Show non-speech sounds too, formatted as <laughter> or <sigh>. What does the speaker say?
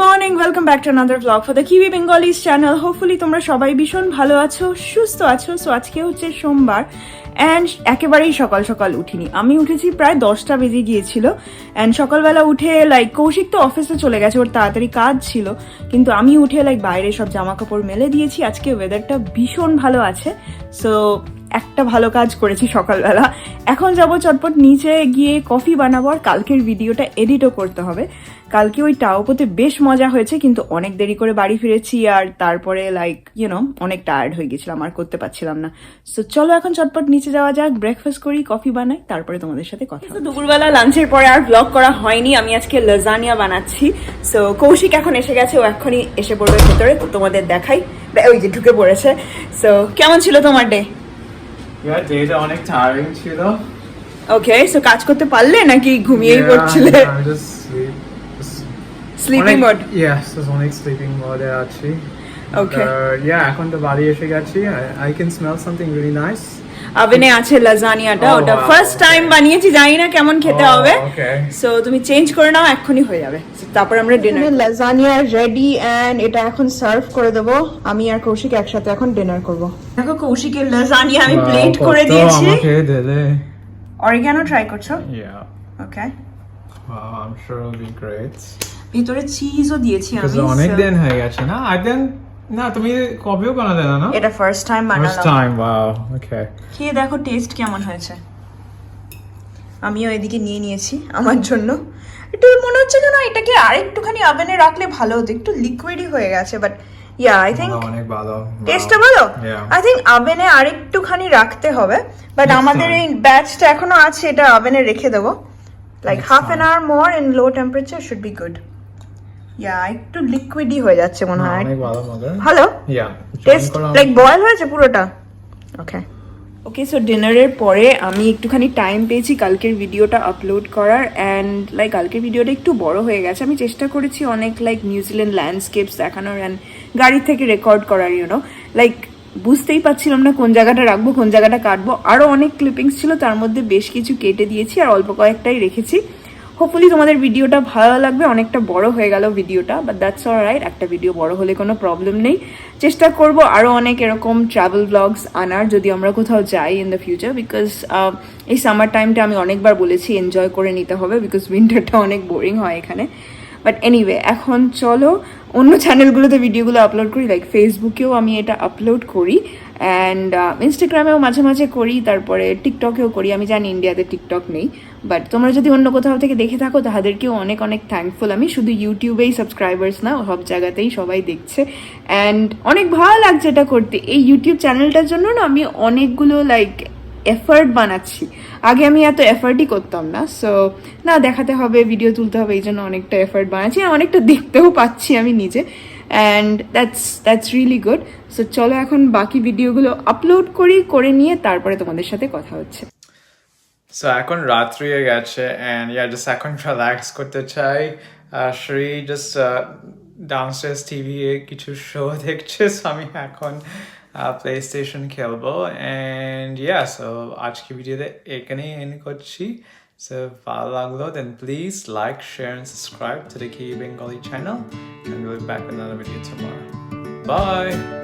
Morning welcome back to another blog for the Kiwi Bengalis channel hopefully তোমরা সবাই ভীষণ ভালো আছো, সুস্থ আছো। সো আজকে হচ্ছে সোমবার অ্যান্ড একেবারেই সকাল সকাল উঠিনি। আমি উঠেছি প্রায় দশটা বেজে গিয়েছিল অ্যান্ড সকালবেলা উঠে লাইক কৌশিক তো অফিসে চলে গেছে, ওর তাড়াতাড়ি কাজ ছিল। কিন্তু আমি উঠে লাইক বাইরে সব জামা কাপড় মেলে দিয়েছি। আজকে ওয়েদারটা ভীষণ ভালো আছে। সো একটা ভালো কাজ করেছি সকালবেলা। এখন যাব চটপট নিচে গিয়ে কফি বানাবো আর কালকের ভিডিওটা এডিটও করতে হবে। কালকে ওই টাওপোতে বেশ মজা হয়েছে, কিন্তু অনেক দেরি করে বাড়ি ফিরেছি আর তারপরে লাইক ইউনো অনেক টায়ার্ড হয়ে গেছিলাম, আর করতে পারছিলাম না। সো চলো এখন চটপট নিচে যাওয়া যাক ব্রেকফাস্ট করি কফি বানাই, তারপরে তোমাদের সাথে কথা। দুপুরবেলা লাঞ্চের পরে আর ব্লগ করা হয়নি, আমি আজকে লাজানিয়া বানাচ্ছি। সো কৌশিক এখন এসে গেছে, ও এখনই এসে পড়বে ভেতরে তোমাদের দেখাই। ওই যে ঢুকে পড়েছে। সো কেমন ছিল তোমার ডে Yeah, ডেটা অনেক টায়ারিং ছিল ওকে সো কাজ করতে পারলে নাকি ঘুমিয়েই পড়ছিলে? স্লিপিং মোড ইয়েস অনেক স্লিপিং মোডে আছি Okay. yeah, এখন তো বাড়ি এসে গেছি। I can smell something really nice ওভেনে আছে লাজানিয়াটা Oh, ওটা ফার্স্ট টাইম বানিয়েছি জানি না কেমন খেতে Oh, হবে। সো তুমি চেঞ্জ করে নাও এক্ষুনি হয়ে যাবে। তারপর আমরা ডিনার লাজানিয়া রেডি এন্ড এটা এখন সার্ভ করে দেবো। আমি আর কৌশিক একসাথে এখন ডিনার করব। দেখো কৌশিকের লাজানিয়া আমি প্লেট করে দিয়েছি। আমাকে দিলে অরিগানো ট্রাই করছ? Yeah. Okay wow i'm sure it'll be great. ভিতরে চিজও দিয়েছি আমি অনেক দিন হয়ে গেছে না? দেন না তুমি কবেও বানাতে না না? এটা first time first time wow okay খেয়ে দেখো টেস্ট কেমন হয়েছে। আমিও এদিকে নিয়ে নিয়েছি আমার জন্য। একটু মনে হচ্ছে যেন এটাকে আরেকটুখানি ওভেনে রাখলে ভালো হতো। একটু লিকুইডই হয়ে গেছে বাট ইয়া আই থিঙ্ক অনেক ভালো টেস্টটা ভালো? আই থিঙ্ক ওভেনে আরেকটুখানি রাখতে হবে বাট আমাদের এই ব্যাচটা এখনও আছে এটা ওভেনে রেখে দেবো। Like half an time. Hour more in low temperature should be good yeah একটু লিকুইডই হয়ে যাচ্ছে মনে হয়। অনেক ভালো মজা। ভালো yeah টেস্ট লাইক বয়েল হয়েছে পুরোটা? ওকে ওকে সো ডিনারের পরে আমি একটুখানি টাইম পেয়েছি কালকের ভিডিওটা আপলোড করার অ্যান্ড লাইক কালকের ভিডিওটা একটু বড় হয়ে গেছে। আমি চেষ্টা করেছি অনেক লাইক নিউজিল্যান্ড ল্যান্ডস্কেপস দেখানোর অ্যান্ড গাড়ি থেকে রেকর্ড করার ইউনো লাইক বুঝতেই পারছিলাম না কোন জায়গাটা রাখব কোন জায়গাটা কাটবো। আরও অনেক ক্লিপিংস ছিল তার মধ্যে বেশ কিছু কেটে দিয়েছি আর অল্প কয়েকটাই রেখেছি। হোপফুলি তোমাদের ভিডিওটা ভালো লাগবে, অনেকটা বড় হয়ে গেল ভিডিওটা বাট দ্যাটস অল রাইট একটা ভিডিও বড় হলে কোনো প্রবলেম নেই। চেষ্টা করব আরও অনেক এরকম ট্রাভেল ব্লগস আনার, যদি আমরা কোথাও যাই ইন দ্য ফিউচার বিকজ এই সামার টাইমটা আমি অনেকবার বলেছি এনজয় করে নিতে হবে বিকজ উইন্টারটা অনেক বোরিং হয় এখানে। বাট এনিওয়ে এখন চলো, অন্য চ্যানেলগুলোতে ভিডিওগুলো আপলোড করি লাইক ফেসবুকেও আমি এটা আপলোড করি। অ্যান্ড ইনস্টাগ্রামেও মাঝে মাঝে করি, তারপরে টিকটকেও করি, আমি জানি ইন্ডিয়াতে টিকটক নেই বাট তোমরা যদি অন্য কোথাও থেকে দেখে থাকো, তাদেরকেও অনেক অনেক থ্যাঙ্কফুল আমি শুধু ইউটিউবেই সাবস্ক্রাইবার্স না, সব জায়গাতেই সবাই দেখছে। অ্যান্ড অনেক ভালো লাগছে এটা করতে। এই ইউটিউব চ্যানেলটার জন্য না, আমি অনেকগুলো লাইক এফার্ট বানাচ্ছি। আগে আমি এত এফার্টই করতাম না সো না, দেখাতে হবে ভিডিও তুলতে হবে, এই জন্য অনেকটা এফার্ট বানাচ্ছি অনেকটা দেখতেও পাচ্ছি আমি নিজে। And that's that's really good so চলো এখন বাকি ভিডিওগুলো আপলোড করি, করে নিয়ে তারপরে তোমাদের সাথে কথা হচ্ছে। সো এখন রাত্রি হয়ে গেছে এন্ড ইয়া জাস্ট এখন রিল্যাক্স করতে চাই। শ্রী জাস্ট ডাউনস্টেয়ার্স টিভি কিছু শো <laughs> দেখছে আমি এখন প্লে স্টেশন খেলব। অ্যান্ড ইয়া সো আজকে ভিডিওতে এখানেই এন্ড করছি। So if I download, then please like, share, and subscribe to the Key Bengali channel. And we'll be back with another video tomorrow. Bye!